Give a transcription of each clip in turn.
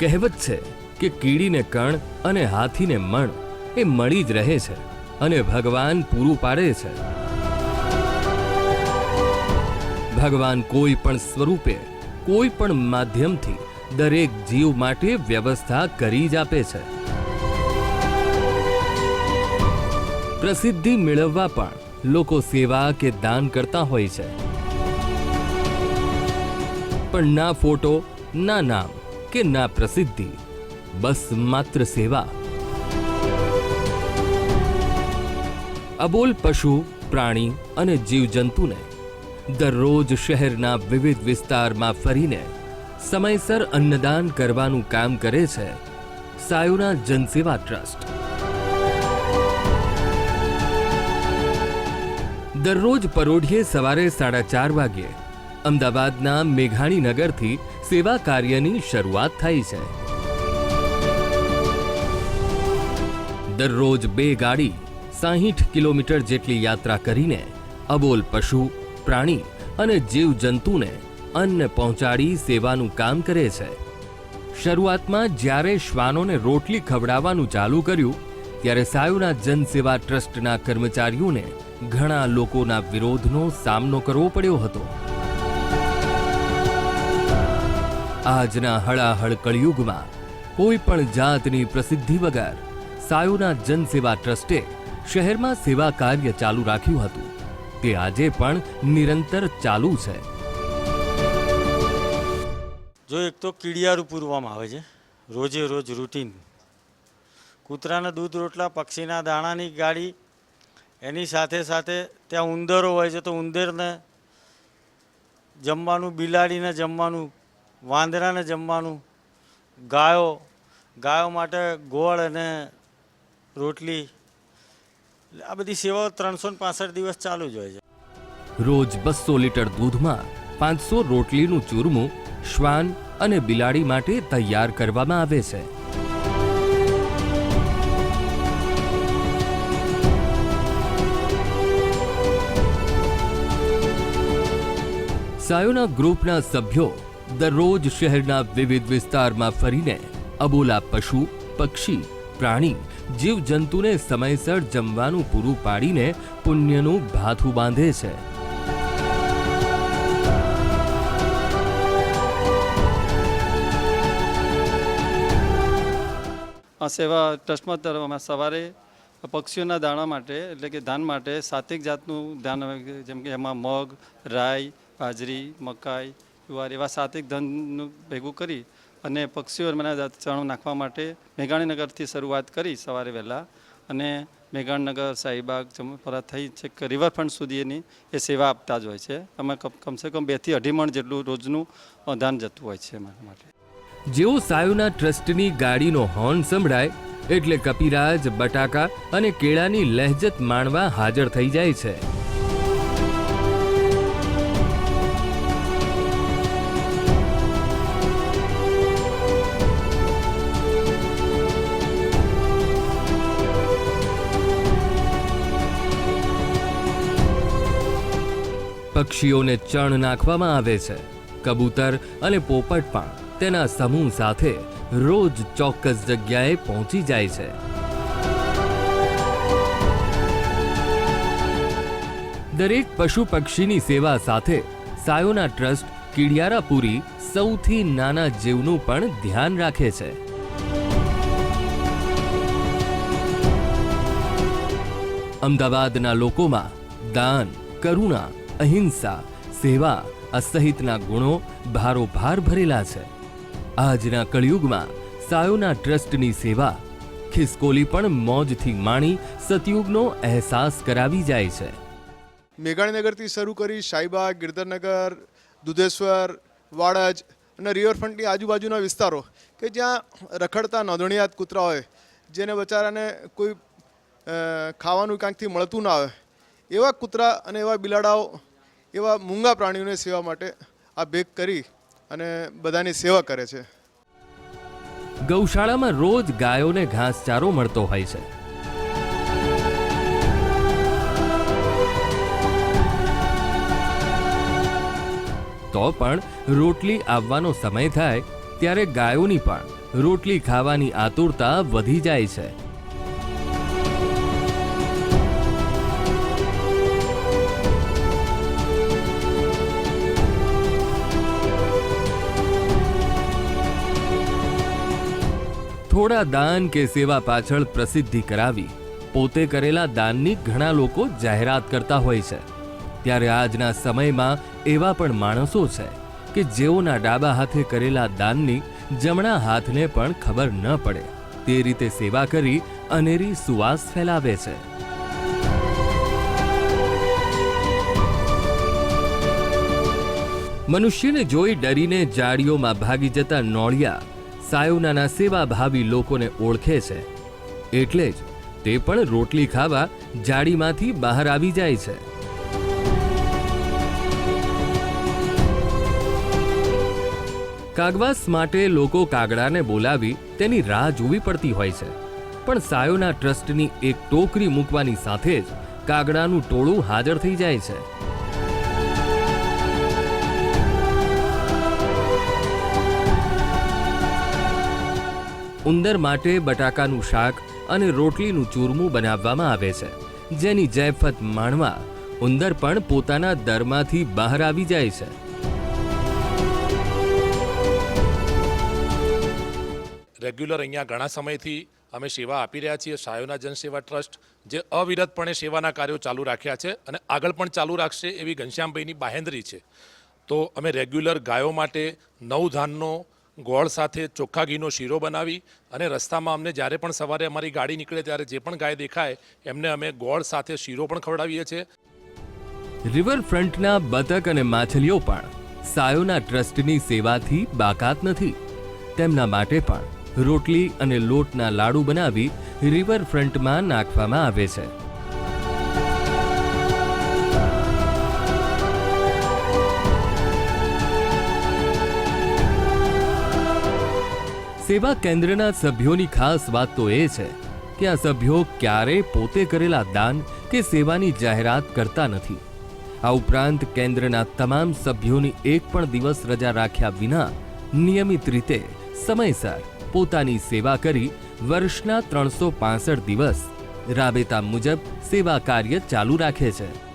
કહેવત છે કે કીડીને કણ અને હાથીને મણ એ મળી જ રહે છે અને ભગવાન પૂરું પાડે છે. ભગવાન કોઈ પણ સ્વરૂપે, કોઈ પણ માધ્યમથી દરેક જીવ માટે વ્યવસ્થા કરી જ આપે છે. પ્રસિદ્ધિ મેળવવા પણ લોકો સેવા કે દાન કરતા હોય છે. પણ ના ફોટો, ના નામ કે ના પ્રસિદ્ધિ? બસ માત્ર સેવા. અબોલ પશુ, પ્રાણી અને જીવજંતુને દરરોજ શહેરના વિવિધ વિસ્તારમાં ફરીને સમયસર અન્નદાન કરવાનું કામ કરે છે સાયોના જનસેવા ટ્રસ્ટ. દરરોજ પરોઢિયે સવારે સાડા ચાર વાગ્યે અમદાવાદના મેઘાણી નગરથી સેવા કાર્યની શરૂઆત થઈ છે. દરરોજ બે ગાડી સાહીઠ કિલોમીટર જેટલી યાત્રા કરીને અબોલ પશુ, પ્રાણી અને જીવજંતુને અન્ન પહોંચાડી સેવાનું કામ કરે છે. શરૂઆતમાં જ્યારે શ્વાનોને રોટલી ખવડાવવાનું ચાલુ કર્યું, ત્યારે સાયુના જનસેવા ટ્રસ્ટના કર્મચારીઓને ઘણા લોકોના વિરોધનો સામનો કરવો પડ્યો હતો. આજના હળાહળ કળિયુગમાં કોઈ પણ જાતની પ્રસિદ્ધિ વગર સાયોના જનસેવા ટ્રસ્ટે શહેરમાં સેવા કાર્ય ચાલુ રાખ્યું હતું. તે આજે પણ નિરંતર ચાલુ છે. જો એક તો કીડિયારું પૂરવામાં આવે છે. રોજે રોજ રૂટીન. કૂતરાના દૂધ રોટલા, પક્ષીના દાણાની ગાડી એની સાથે સાથે ત્યાં ઉંદરો હોય છે તો ઉંદરને જમવાનું, બિલાડીને જમવાનું વાંદરાને જમવાનું ગાયો ગાયો માટે ગોળ અને રોટલી. આ બધી સેવાઓ ત્રણસો ને દિવસ ચાલુ જ હોય છે. રોજ બસો લીટર દૂધમાં પાંચસો રોટલીનું ચૂરમું શ્વાન અને બિલાડી માટે તૈયાર કરવામાં આવે છે. સાયોના ગ્રુપના સભ્યો દરરોજ શહેરના વિવિધ વિસ્તારમાં ફરીને અબોલા પશુ, પક્ષી, પ્રાણી, જીવજંતુને સમયસર જમવાનું પૂરું પાડીને પુણ્યનું ભાથું બાંધે છે. આ સેવા ટ્રસ્ટમાં તર- સવારે પક્ષીઓના દાણા માટે, એટલે કે ધાન માટે સાત્વિક જાતનું ધાન જેમ કે એમાં મગ, રાઈ, બાજરી, મકાઈ જુવાર એવા સાત્વિક ધનનું ભેગું કરી અને પક્ષીઓના ચણો નાખવા માટે મેઘાણીનગરથી શરૂઆત કરી સવારે વહેલા. અને મેઘાણીનગર શાહીબાગ જમપરા થઈ છેક રિવરફ્રન્ટ સુધી એની એ સેવા આપતા જ હોય છે. અમે કમ- કમસે કમ બેથી અઢી મણ જેટલું રોજનું દાન જતું હોય છે અમારા માટે. જેવો સાયુના ટ્રસ્ટની ગાડીનો હોર્ન સંભળાય એટલે કપિરાજ, બટાકા અને કેળાની લહેજત માણવા હાજર થઈ જાય છે. પક્ષીઓને ચણ નાખવામાં આવે છે. કબૂતર અને પોપટ પણ તેના સમૂહ સાથે રોજ ચોક્કસ જગ્યાએ પહોંચી જાય છે. દરેક પશુ પક્ષીની સેવા સાથે સાયોના ટ્રસ્ટ કીડિયારાપુરી સૌથી નાના જીવનું પણ ધ્યાન રાખે છે. અમદાવાદના લોકોમાં દાન, કરુણા અહિંસા, સેવા આ સહિતના ગુણો ભારોભાર ભરેલા છે. આજના કળિયુગમાં સાયોના ટ્રસ્ટની સેવા, ખિસકોલી પણ મોજથી માણી સતયુગનો અહેસાસ કરાવી જાય છે. મેઘાણીનગરથી શરૂ કરી શાહીબાગ, ગિરધરનગર, દુધેશ્વર, વાડજ અને રિવરફ્રન્ટની આજુબાજુના વિસ્તારો કે જ્યાં રખડતા નોંધણીયાત કૂતરા હોય જેને બચારાને કોઈ ખાવાનું ક્યાંકથી મળતું ના આવે એવા કૂતરા અને એવા બિલાડાઓ, એવા મૂંગા પ્રાણીઓની સેવા માટે આ ભેગ કરી અને બધાની સેવા કરે છે. ગૌશાળામાં રોજ ગાયોને ઘાસચારો મળતો હોય છે. તો પણ રોટલી આવવાનો સમય થાય, ત્યારે ગાયોની પણ રોટલી ખાવાની આતુરતા વધી જાય છે. થોડા દાન કે સેવા પાછળ પ્રસિદ્ધિ કરાવી, પોતે કરેલા દાનની ઘણા લોકો જાહેરાત કરતા હોય છે. ત્યારે આજના સમયમાં એવા પણ માણસો છે કે જેઓના ડાબા હાથે કરેલા દાનની જમણા હાથને પણ ખબર ન પડે. તે રીતે સેવા કરી અનેરી સુવાસ ફેલાવે છે. મનુષ્યને જોઈ ડરીને જાળીઓમાં ભાગી જતા નોળિયા સાયોનાના સેવાભાવી લોકોને ઓળખે છે. એટલે જ તે પણ રોટલી ખાવા જાડીમાંથી બહાર આવી જાય છે. કાગવાસ માટે લોકો કાગડાને બોલાવી તેની રાહ જોવી પડતી હોય છે. પણ સાયોના ટ્રસ્ટની એક ટોકરી મૂકવાની સાથે જ કાગડાનું ટોળું હાજર થઈ જાય છે. ઉંદર માટે બટાકાનું શાક અને રોટલીનું ચૂરમું બનાવવામાં આવે છે. જેની જયફત માણવા ઉંદર પણ પોતાના દરમાંથી બહાર આવી જાય છે. રેગ્યુલર અહીંયા ઘણા સમયથી અમે સેવા આપી રહ્યા છીએ. સાયોના જનસેવા ટ્રસ્ટ જે અવિરતપણે સેવાના કાર્યો ચાલુ રાખ્યા છે અને આગળ પણ ચાલુ રાખશે એવી ઘનશ્યામભાઈની બાહેંધરી છે. તો અમે રેગ્યુલર ગાયો માટે નવ ધાનનો ગોળ સાથે ચોખ્ખા ઘીનો શીરો બનાવી અને રસ્તામાં અમને જ્યારે પણ સવારે અમારી ગાડી નીકળે ત્યારે જે પણ ગાય દેખાય, એમને અમે ગોળ સાથે શીરો પણ ખવડાવીએ છીએ. રિવરફ્રન્ટના બતક અને માછલીઓ પણ સાયોના ટ્રસ્ટની સેવાથી બાકાત નથી. તેમના માટે પણ રોટલી અને લોટના લાડુ બનાવી રિવરફ્રન્ટમાં નાખવામાં આવે છે. સેવા કેન્દ્રના સભ્યોની ખાસ વાત તો એ છે કે આ સભ્યો ક્યારેય પોતે કરેલા દાન કે સેવાની જાહેરાત કરતા નથી. આ ઉપરાંત કેન્દ્રના તમામ સભ્યોની એક પણ દિવસ રજા રાખ્યા વિના નિયમિત રીતે સમયસર પોતાની સેવા કરી વર્ષના ત્રણસો દિવસ રાબેતા મુજબ સેવા કાર્ય ચાલુ રાખે છે.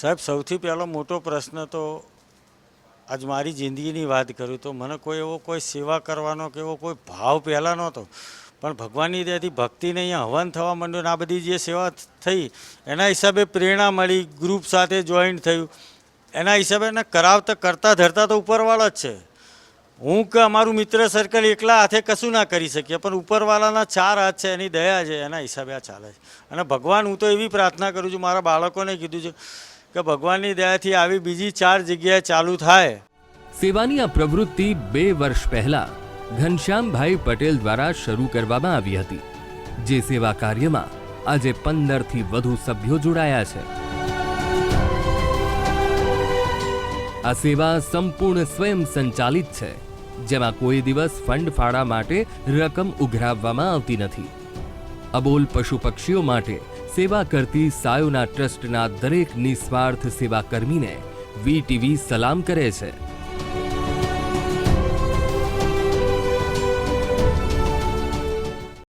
સાહેબ, સૌથી પહેલો મોટો પ્રશ્ન તો આજ મારી જિંદગીની વાત કરું તો મને કોઈ એવો કોઈ સેવા કરવાનો કે એવો કોઈ ભાવ પહેલાં નહોતો. પણ ભગવાનની દયાથી ભક્તિને અહીંયા હવન થવા માંડ્યો અને આ બધી જે સેવા થઈ, એના હિસાબે પ્રેરણા મળી, ગ્રુપ સાથે જોઈન્ટ થયું. એના હિસાબે એને કરાવતા કરતા ધરતા તો ઉપરવાળા જ છે. હું કે અમારું મિત્ર સર્કલ એકલા હાથે કશું ના કરી શકીએ, પણ ઉપરવાળાના ચાર હાથ છે, એની દયા છે, એના હિસાબે આ ચાલે છે. અને ભગવાન, હું તો એવી પ્રાર્થના કરું છું, મારા બાળકોને કીધું છે કે ભગવાનની દયાથી આવી બીજી ચાર જગ્યાએ ચાલુ થાય. સેવાની આ પ્રવૃત્તિ બે વર્ષ પહેલા ઘનશ્યામભાઈ પટેલ દ્વારા શરૂ કરવામાં આવી હતી, જે સેવા કાર્યમાં આજે પંદરથી વધુ સભ્યો જોડાયા છે. આ સેવા સંપૂર્ણ સ્વયં સંચાલિત છે, જેમાં કોઈ દિવસ ફંડ ફાળા માટે રકમ ઉઘરાવવામાં આવતી નથી. અબોલ પશુ પક્ષીઓ માટે સેવા કરતી સાયોના ટ્રસ્ટના દરેક નિસ્વાર્થ સેવા કર્મીને વીટીવી સલામ કરે છે.